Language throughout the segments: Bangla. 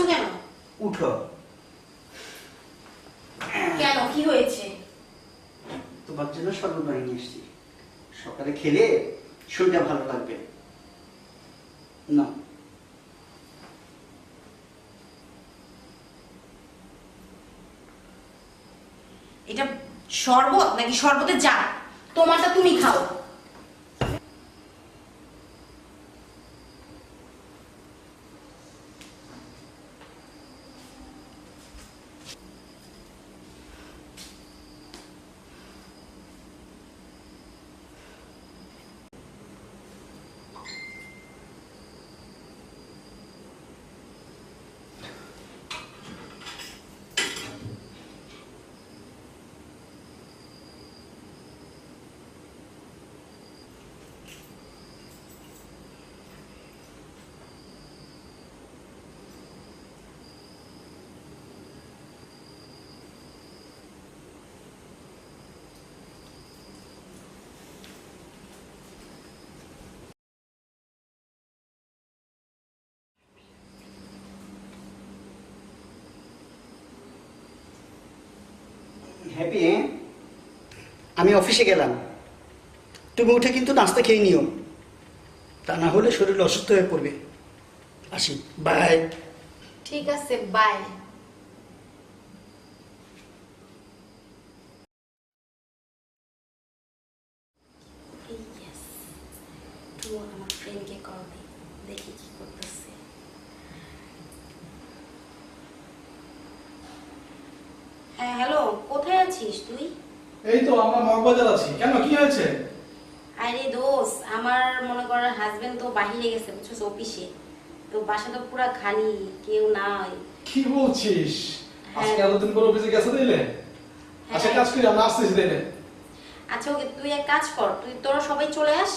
ডাকছো কেন? উঠো। কেন? কি হয়েছে? তোমার জন্য বানিয়ে নিয়ে এসছি সকালে খেলে শরীরটা ভালো লাগবে। না। এটা শরবত নাকি শরবতের যা তোমারটা তুমি খাও। হ্যাপি হ্যাঁ? আমি অফিসে গেলাম। তুমি উঠে কিন্তু নাস্তা খেয়ে নিও। তা না হলে শরীর অসুস্থ হয়ে পড়বে। আসি বাই। ঠিক আছে বাই। আমার ফ্রেন্ডকে কল দিই দেখি কি করতেছে। হ্যাঁ হ্যালো আছিস তুই? এই তো আমরা মগবাজার আছি। কেন কি হয়েছে? আরে দোষ আমার মনে কর হাজবেন্ড তো বাহিরে গেছে বুঝছ অফিসে। তো বাসা তো পুরো খালি কেউ নাই। কি বলছিস? হ্যাঁ। আজকে এতদিন পর অফিসে গেছে দিলে আচ্ছা। কাজ করি আমরা আসতেছি দিলে আচ্ছা ওকে তুই এক কাজ কর তুই তোরা সবাই চলে আস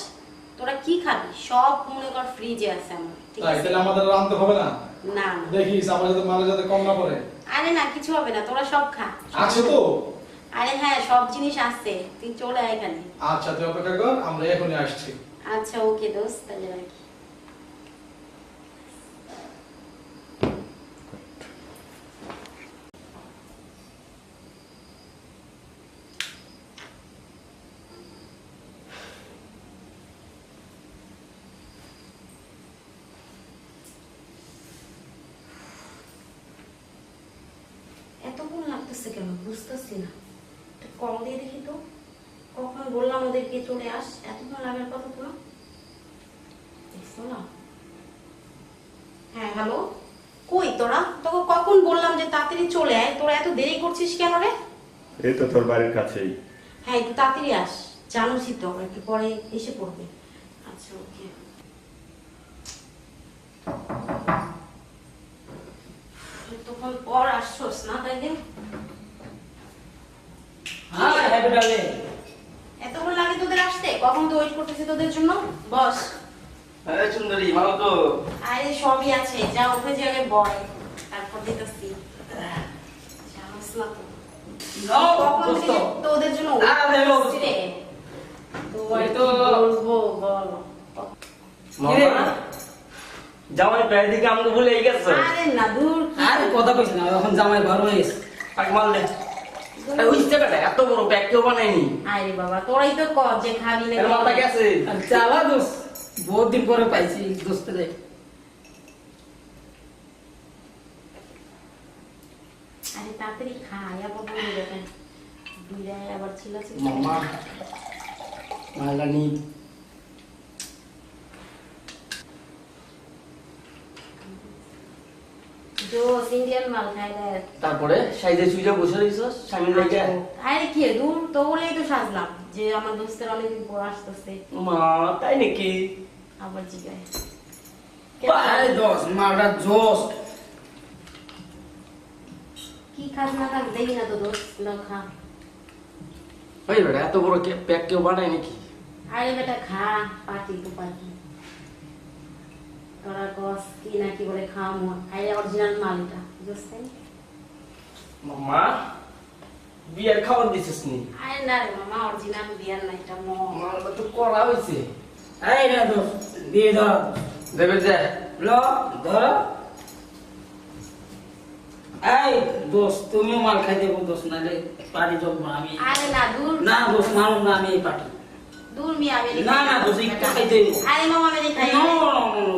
তোরা কি খাবি? সব মনে কর ফ্রিজে আছে আমার ঠিক আছে? তাহলে আমাদের রাঁধতে হবে না? না না। দেখিস আমার যাতে মালে যাতে কম না পড়ে। আরে না কিছু হবে না তোরা সব খা। আছে তো। আরে হ্যাঁ সব জিনিস আছে তুই চলে আয় এখানে। আচ্ছা তুই অপেক্ষা কর আমরা এখনই আসছি। আচ্ছা ওকে দোস্ত তাহলে রাখি। এতক্ষণ লাগতেছে কেন? বুঝতেছি না। কল দিয়ে দেখি তো। কখন বললাম ওদেরকে চলে আস। এতক্ষণ লাগার কথা তো না। হ্যাঁ হ্যালো কই তোরা? তোকে কখন বললাম যে তাড়াতাড়ি চলে আয়? তোরা এত দেরি করছিস কেন রে? এই তো তোর বাড়ির কাছেই। হ্যাঁ একটু তাড়াতাড়ি আস। জানোসই তো একটু পরে এসে পড়বে। আচ্ছা ওকে। তখন পর আসছোস না তাইলে? হ্যাঁ হ্যাপি ডালে এতক্ষণ লাগে তোদের আসতে কখন তো ওয়েট করতেছি তোদের জন্য? বস। আরে সুন্দরী ভালো তো। আরে সবই আছে। যা উঠে যে আগে বয়। তারপর দিতেছি। তোদের জন্য বল। কিরে? জামাই প্রায় দিকে আমাকে ভুলে গেছে। আরে না দূর আরে কথা কইছ না এখন জামাই ঘর হয়ে পাক মারলে আরে হইছে এত বড় ব্যাগ কেউ বানায়নি। আরে বাবা তোরাই তো কর যে খাবি না মাথা গেছে চালা দোষ বহুত দিন পরে পাইছি দোস্ত রে আরে তাড়াতাড়ি খাই আবার দেখেন ছিল। মামা মালটা নি জোস ইন্ডিয়ান মাল খাই দেখ তারপরে সাইজে সুইজে বসে রইছস স্বামী লাগে আরে কি দূর তো বলেই তো সাজলাম যে আমার দোস্তের অনেকদিন পর আসতেছে। মা তাই নাকি? আবার জিগায়। আরে দোষ মালটা জোস কি খাস না খাস দেখি না তো দোস্ত না খা ওই বেটা এত বড় প্যাক কেউ বানায় নাকি? আরে বেটা খা পার্টি তো তোরা কস কি না কি বলে খাওয়া মন আরে অরিজিনাল মাল এটা বুঝতে মামা বিয়ার খাবার দিছিস নি? আরে না রে মামা অরিজিনাল বিয়ার না এটা মন মালটা তো করা হয়েছে। এই রে দোষ বিয়ে ধরা। দেবে যে। ল ধরো। এই দোস্ত তুমিও মাল খাই দেবো দোস্ত নাহলে পার্টি জমবো আমি। আরে না দূর। না দোস্ত মানুষ না আমি এই পার্টি দূর মি আমি না, না, দোষ, একটু খাইতে হইবো। আরে মামা আমি খাই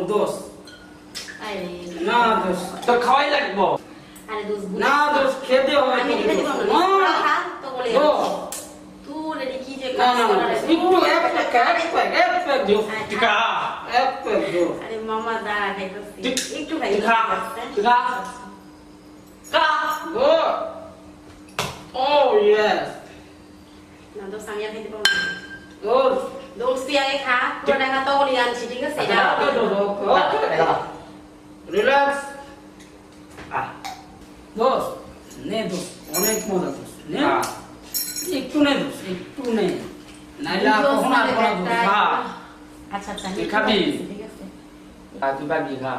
দোস্ত। আরে না দোস্ত তো খাওয়াই লাগবো। আরে দোষ না দোস্ত খেতে হবে আমি তো, রেখে দিব না না, তো বলে দোস্ত। তুই রেডি কি যে না না না একটু এক প্যাক এক প্যাক এক দিও। টিকা এক প্যাক দিও। আরে মামা দা ঠিক- একটু খাই টিকা টিকা কা Good. Oh yes. না দোষ আমি পারব না। Good. দোষ তুই আগে খা পুরো টাকা তো বলি আনছি ঠিক আছে এটা Okay, দোস্ত, okay. Relax. আহ দোস্ত নে দোস্ত অনেক মজা দোস্ত নে হ্যাঁ। একটু নে দোস্ত একটু নে নাইলে আর দোষ কখনো মানে আসব না দোস্ত একটা- খা। আচ্ছা আচ্ছা তুই খাবি? ঠিক আছে খা তুই পাবি খা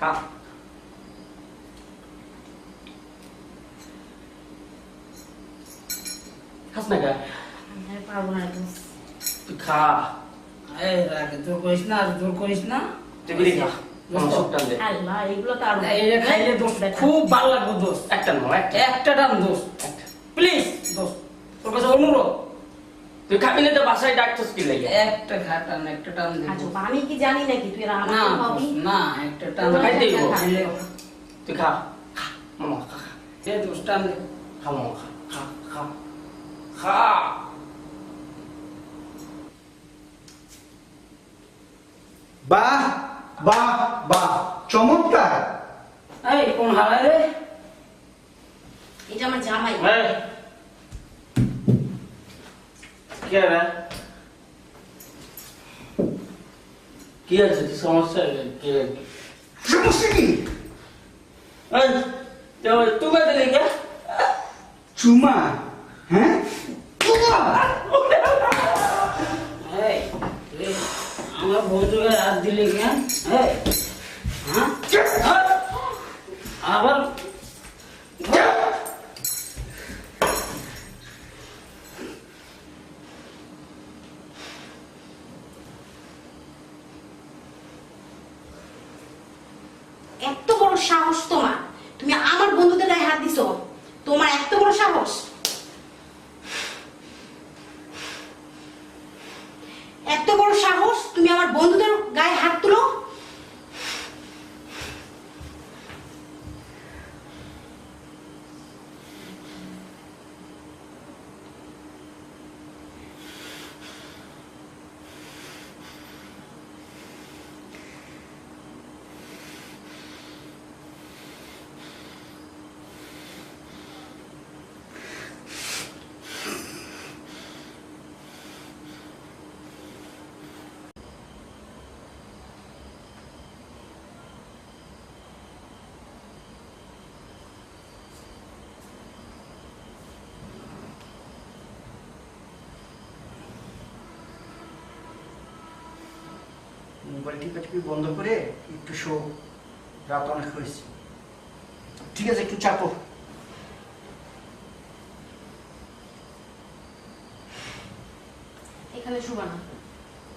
খা খাস না গা আমি পারব না দোষ তুই খা। এই রাগে জোর করিস না আর জোর করিস না। তুই বিড়ি খা। আল্লাহ এগুলো তো আর খাইলে দোস্ত খুব ভালো লাগবে দোস্ত একটা নয় একটা। একটা টান দোস্ত একটা। প্লিজ দোস্ত তোর কাছে অনুরোধ। তুই খাবি না তো বাসায় ডাক্তার কি লাগে একটা খা টান একটা টান আচ্ছা আমি কি জানি নাকি তুই না একটা টান খাইতে তুই খা। খা। মামা খা টান খা মামা খা। খা খা। খা। বাহ বাহ বাহ চমৎকার। এই কোন হারায় রে? এটা আমার জামাই। কি রে? কি আছে? সমস্যা? কি সমস্যা কি? এই লেগে চুমা হ্যাঁ? চুমা এই এই, আমার বন্ধুকে হাত দিলে কেন এই হ্যাঁ হ্যাঁ? আবার এত বড় সাহস তোমার তুমি আমার বন্ধুদের গায়ে হাত দিছো তোমার এত বড় সাহস এত বড় সাহস তুমি আমার বন্ধুদের গায়ে হাত তুলো মোবাইল টিপাটিপি বন্ধ করে একটু শো রাত অনেক হয়েছে। ঠিক আছে, একটু চাপো। এখানে শুভ না।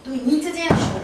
তুমি নিচে যে আসো।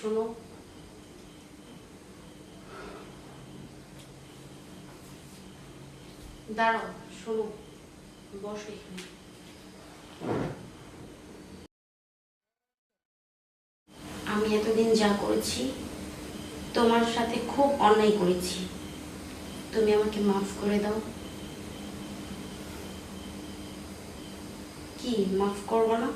শোনো। দাঁড়াও, শোনো, বসো এখানে। আমি এতদিন যা করেছি, তোমার সাথে খুব অন্যায় করেছি। তুমি আমাকে মাফ করে দাও। কি, মাফ করব না?